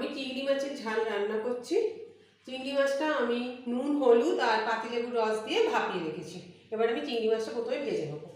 আমি চিংড়ি মাছের ঝাল রান্না করছি। চিংড়ি মাছটা আমি নুন, হলুদ আর পাতিলেবুর রস দিয়ে ভাপিয়ে রেখেছি। এবার আমি চিংড়ি মাছটা প্রথমে ভেজে নেব।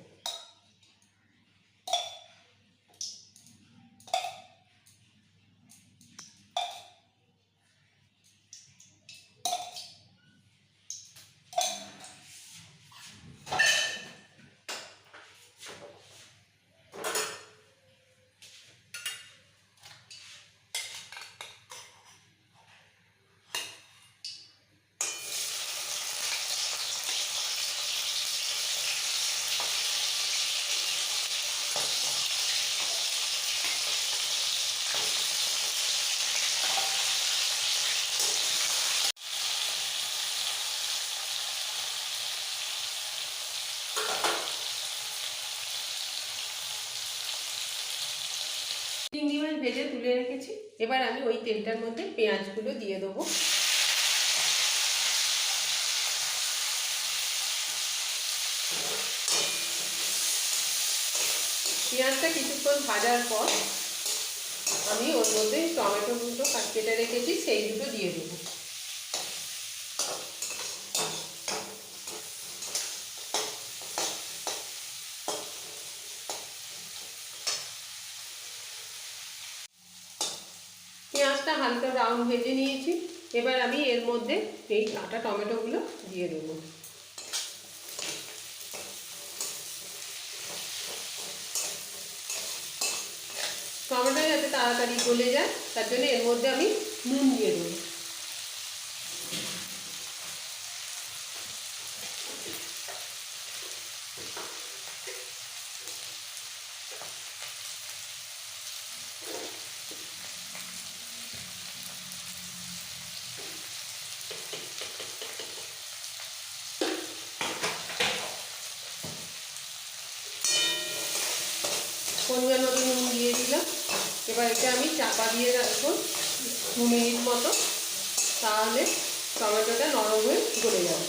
চিংড়ি মাছ ভেজে তুলে রেখেছি। এবার আমি ওই তেলটার মধ্যে পেঁয়াজগুলো দিয়ে দেবো। পেঁয়াজটা কিছুক্ষণ ভাজার পর আমি ওর মধ্যে টমেটো দুটো কেটে রেখেছি, সেই দুটো দিয়ে দেবো। পেঁয়াজটা হালকা ব্রাউন ভেজে নিয়েছি। এবার আমি এর মধ্যে এই কাটা টমেটোগুলো দিয়ে দেব। টমেটো যাতে তাড়াতাড়ি গলে যায়, তার জন্য এর মধ্যে আমি নুন দিয়ে দেবো। পরিমাণ মতো নুন দিয়ে দিলাম। এবার এটা আমি চাপা দিয়ে রাখব দু মিনিট মতো। তাহলে টমেটোটা নরম হয়ে গলে যাবে।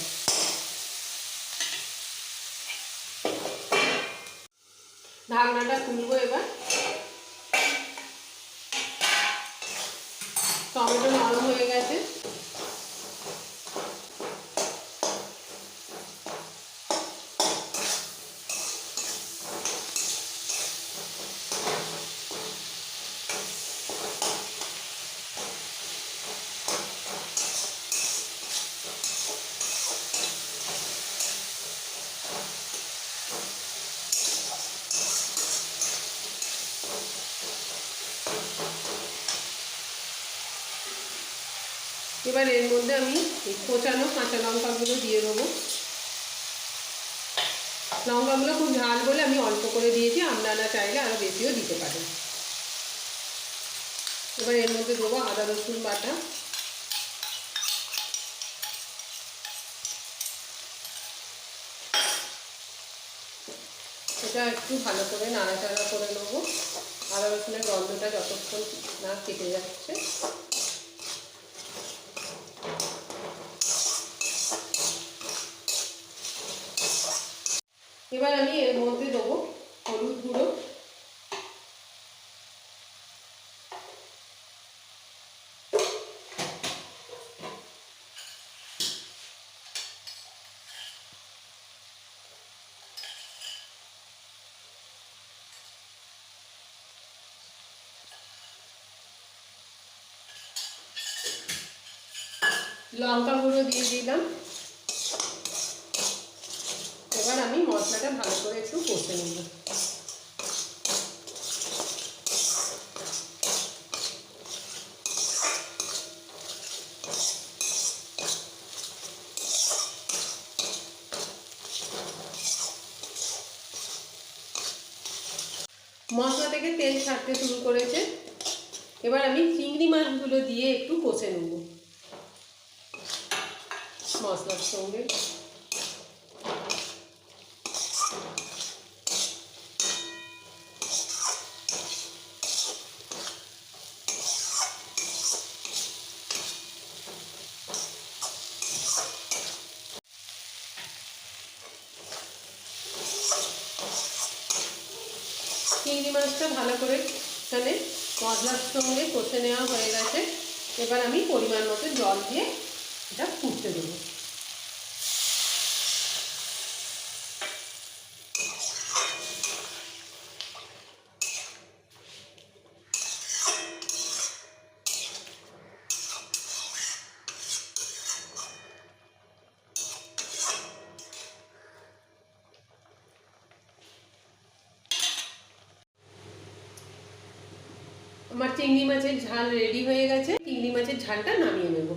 ঢাকনাটা খুলবো এবার। টমেটো নরম হয়ে গেছে এবার এর মধ্যে আমি কোচানো কাঁচা লঙ্কাগুলো দিয়ে দেবো। লঙ্কাগুলো খুব ঝাল বলে আমি অল্প করে দিয়েছি, আপনারা চাইলে আরও বেশিও দিতে পারেন। এবার এর মধ্যে দেবো আদা, রসুন বাটা। এটা একটু ভালো করে নাড়াচাড়া করে নেব। আদা রসুনের গন্ধটা যতক্ষণ না কেটে যাচ্ছে। এবার আমি এর মধ্যে দেবো হলুদ গুঁড়ো লঙ্কা গুঁড়ো দিয়ে দিলাম। এবার আমি মশলাটা ভালো করে একটু কষে নেব। মশলা থেকে তেল ছাড়তে শুরু করেছে। এবার আমি চিংড়ি মাছগুলো দিয়ে একটু কষে নেব। মশলার সঙ্গে চিংড়ি মাছটা ভালো করে এখানে মশলার সঙ্গে কষে নেওয়া হয়ে গেছে। এবার আমি পরিমাণ মতো জল দিয়ে এটা ফুটতে দেবো। আমার চিংড়ি মাছের ঝাল রেডি হয়ে গেছে। চিংড়ি মাছের ঝালটা নামিয়ে নেব।